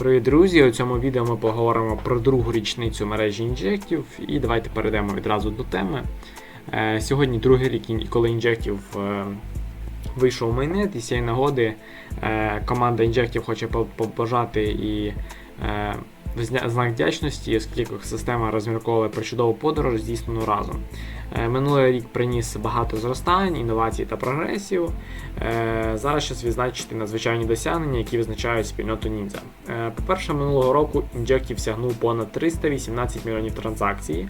Привіт, друзі! У цьому відео ми поговоримо про другу річницю мережі інжектів і давайте перейдемо відразу до теми. Е, Сьогодні другий рік, коли інжектів е, вийшов в майнет, і з цієї нагоди е, команда інжектів хоче побажати і знак вдячності, оскільки система розмірковує про чудову подорож, здійснену разом. Е, Минулий рік приніс багато зростань, інновацій та прогресів. Е, Зараз щось відзначити надзвичайні досягнення, які визначають спільноту ніндзя. Е, По-перше, минулого року інжектів сягнув понад 318 мільйонів транзакцій.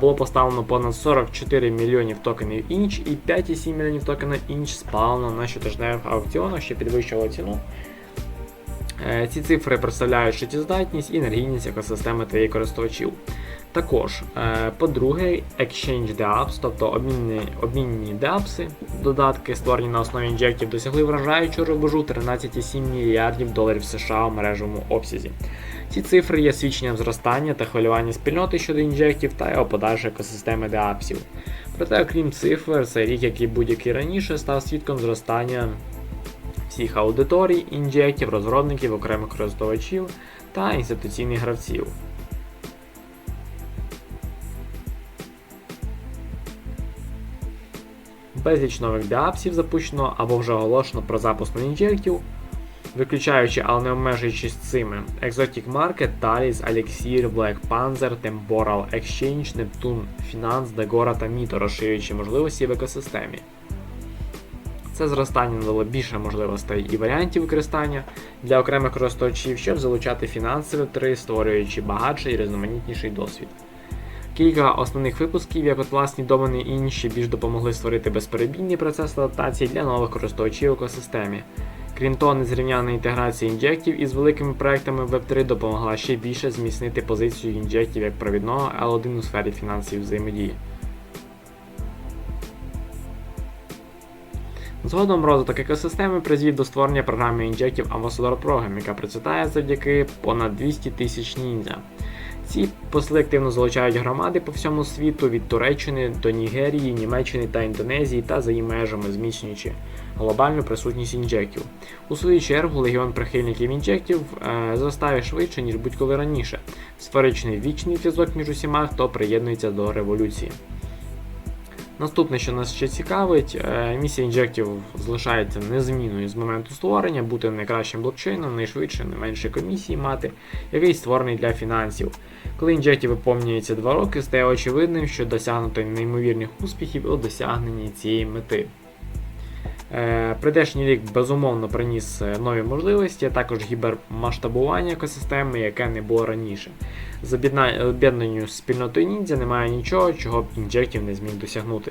Було поставлено понад 44 мільйонів токенів інч і 5,7 мільйонів токенів інч спалено на щотижневих аукціонах, що підвищило ціну. Е, Ці цифри представляють життєздатність і енергійність екосистеми її користувачів. Також, е, по-друге, Exchange DApps, тобто обмінні, обмінні DApps, додатки, створені на основі інжектів, досягли вражаючого рубежу 13,7 мільярдів доларів США в мережевому обсязі. Ці цифри є свідченням зростання та хвилювання спільноти щодо інжектів та його подальшої екосистеми DApsів. Проте, окрім цифр, цей рік, як і будь-який раніше, став свідком зростання всіх аудиторій, інжектів, розробників, окремих користувачів та інституційних гравців. Безліч нових деапсів запущено або вже оголошено про запуск на інжектів, виключаючи, але не обмежуючись цими Exotic Market, Talis, Elixir, Black Panther, Temporal Exchange, Neptune Finance, Dagora та Mito, розширюючи можливості в екосистемі. Це зростання надало більше можливостей і варіантів використання для окремих користувачів, щоб залучати фінансові втори, створюючи багатший і різноманітніший досвід. Кілька основних випусків, як от власні домени і інші, більш допомогли створити безперебійний процес адаптації для нових користувачів в екосистемі. Крім того, незрівняна інтеграція інжектів із великими проектами Web3 допомогла ще більше зміцнити позицію інжектів як провідного L1 у сфері фінансів взаємодії. Згодом розвиток екосистеми призвів до створення програми інжектів Ambassador Program, яка процвітає завдяки понад 200 тисяч ніндзя. Ці посли активно залучають громади по всьому світу від Туреччини до Нігерії, Німеччини та Індонезії та за її межами, зміцнюючи глобальну присутність інжектів. У свою чергу легіон прихильників інжектів е, зростає швидше, ніж будь-коли раніше, створюючи вічний зв'язок між усіма, хто приєднується до революції. Наступне, що нас ще цікавить, е, місія інжектів залишається незмінною з моменту створення, бути найкращим блокчейном, найшвидше, не менше комісії мати, який створений для фінансів. Коли інжектів виповнюється 2 роки, стає очевидним, що досягнуто неймовірних успіхів у досягненні цієї мети. Е, Прийдешній рік безумовно приніс е, нові можливості, а також гібермасштабування екосистеми, яке не було раніше. З об'єдна- об'єднанню спільнотою ніндзя немає нічого, чого б інжектів не зміг досягнути.